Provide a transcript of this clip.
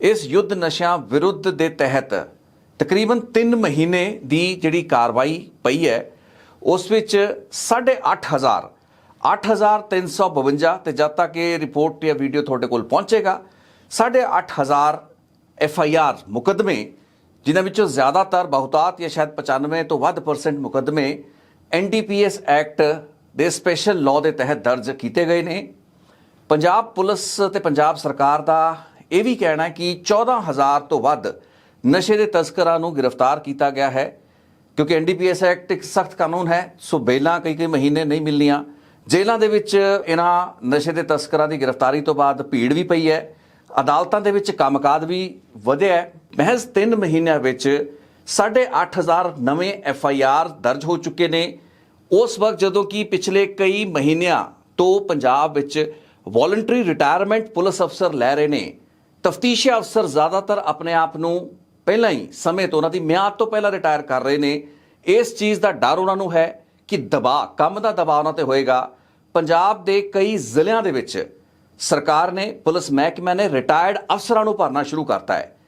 ਇਸ ਯੁੱਧ ਨਸ਼ਿਆਂ ਵਿਰੁੱਧ ਦੇ ਤਹਿਤ ਤਕਰੀਬਨ 3 ਮਹੀਨੇ ਦੀ ਜਿਹੜੀ ਕਾਰਵਾਈ ਪਈ ਹੈ, ਉਸ ਵਿੱਚ 8500 8352 ਤੇ ਜਦ ਤੱਕ ਇਹ ਰਿਪੋਰਟ ਜਾਂ ਵੀਡੀਓ ਤੁਹਾਡੇ ਕੋਲ ਪਹੁੰਚੇਗਾ 8500 ਐਫ ਆਈ ਆਰ ਮੁਕਦਮੇ, ਜਿਨ੍ਹਾਂ ਵਿੱਚੋਂ ਜ਼ਿਆਦਾਤਰ ਬਹੁਤਾਤ ਜਾਂ ਸ਼ਾਇਦ 95 ਤੋਂ ਵੱਧ ਪਰਸੈਂਟ ਮੁਕਦਮੇ ਐਨਡੀਪੀਐਸ ਐਕਟ ਦੇ ਸਪੈਸ਼ਲ ਲਾਅ ਦੇ ਤਹਿਤ ਦਰਜ ਕੀਤੇ ਗਏ ਨੇ। ਪੰਜਾਬ ਪੁਲਿਸ ਤੇ ਪੰਜਾਬ ਸਰਕਾਰ ਦਾ ਇਹ ਵੀ ਕਹਿਣਾ ਹੈ ਕਿ 14000 ਤੋਂ ਵੱਧ ਨਸ਼ੇ ਦੇ ਤਸਕਰਾਂ ਨੂੰ ਗ੍ਰਿਫਤਾਰ ਕੀਤਾ ਗਿਆ ਹੈ, ਕਿਉਂਕਿ ਐਨਡੀਪੀਐਸ ਐਕਟ ਇੱਕ ਸਖਤ ਕਾਨੂੰਨ ਹੈ, ਸੋ ਬੇਲਾਂ ਕਈ ਕਈ ਮਹੀਨੇ ਨਹੀਂ ਮਿਲਣੀਆਂ। ਜੇਲ੍ਹਾਂ ਦੇ ਵਿੱਚ ਇਹਨਾਂ ਨਸ਼ੇ ਦੇ ਤਸਕਰਾਂ ਦੀ ਗ੍ਰਿਫਤਾਰੀ ਤੋਂ ਬਾਅਦ ਭੀੜ ਵੀ ਪਈ ਹੈ, ਅਦਾਲਤਾਂ ਦੇ ਵਿੱਚ ਕੰਮਕਾਜ ਵੀ ਵਧਿਆ ਮਹਿਜ਼ 3 ਮਹੀਨਿਆਂ ਵਿੱਚ 8500 ਨਵੇਂ ਐਫ ਆਈ ਆਰ ਦਰਜ ਹੋ ਚੁੱਕੇ ਨੇ। ਉਸ ਵਕਤ ਜਦੋਂ ਕਿ ਪਿਛਲੇ ਕਈ ਮਹੀਨਿਆਂ ਤੋਂ ਪੰਜਾਬ ਵਿੱਚ ਵੋਲੰਟਰੀ ਰਿਟਾਇਰਮੈਂਟ ਪੁਲਿਸ ਅਫਸਰ ਲੈ ਰਹੇ ਨੇ ਤਫਤੀਸ਼ੀ ਅਫਸਰ ਜ਼ਿਆਦਾਤਰ ਆਪਣੇ ਆਪ ਨੂੰ ਪਹਿਲਾਂ ਹੀ ਸਮੇਂ ਤੋਂ ਉਹਨਾਂ ਦੀ ਮਿਆਦ ਤੋਂ ਪਹਿਲਾਂ ਰਿਟਾਇਰ ਕਰ ਰਹੇ ਨੇ। ਇਸ ਚੀਜ਼ ਦਾ ਡਰ ਉਹਨਾਂ ਨੂੰ ਹੈ ਕਿ ਦਬਾਅ, ਕੰਮ ਦਾ ਦਬਾਅ ਉਹਨਾਂ ਤੇ ਹੋਏਗਾ। ਪੰਜਾਬ ਦੇ ਕਈ ਜ਼ਿਲ੍ਹਿਆਂ ਦੇ ਵਿੱਚ ਸਰਕਾਰ ਨੇ, ਪੁਲਿਸ ਮਹਿਕਮੇ ਨੇ ਰਿਟਾਇਰਡ ਅਫਸਰਾਂ ਨੂੰ ਭਰਨਾ ਸ਼ੁਰੂ ਕਰਤਾ ਹੈ।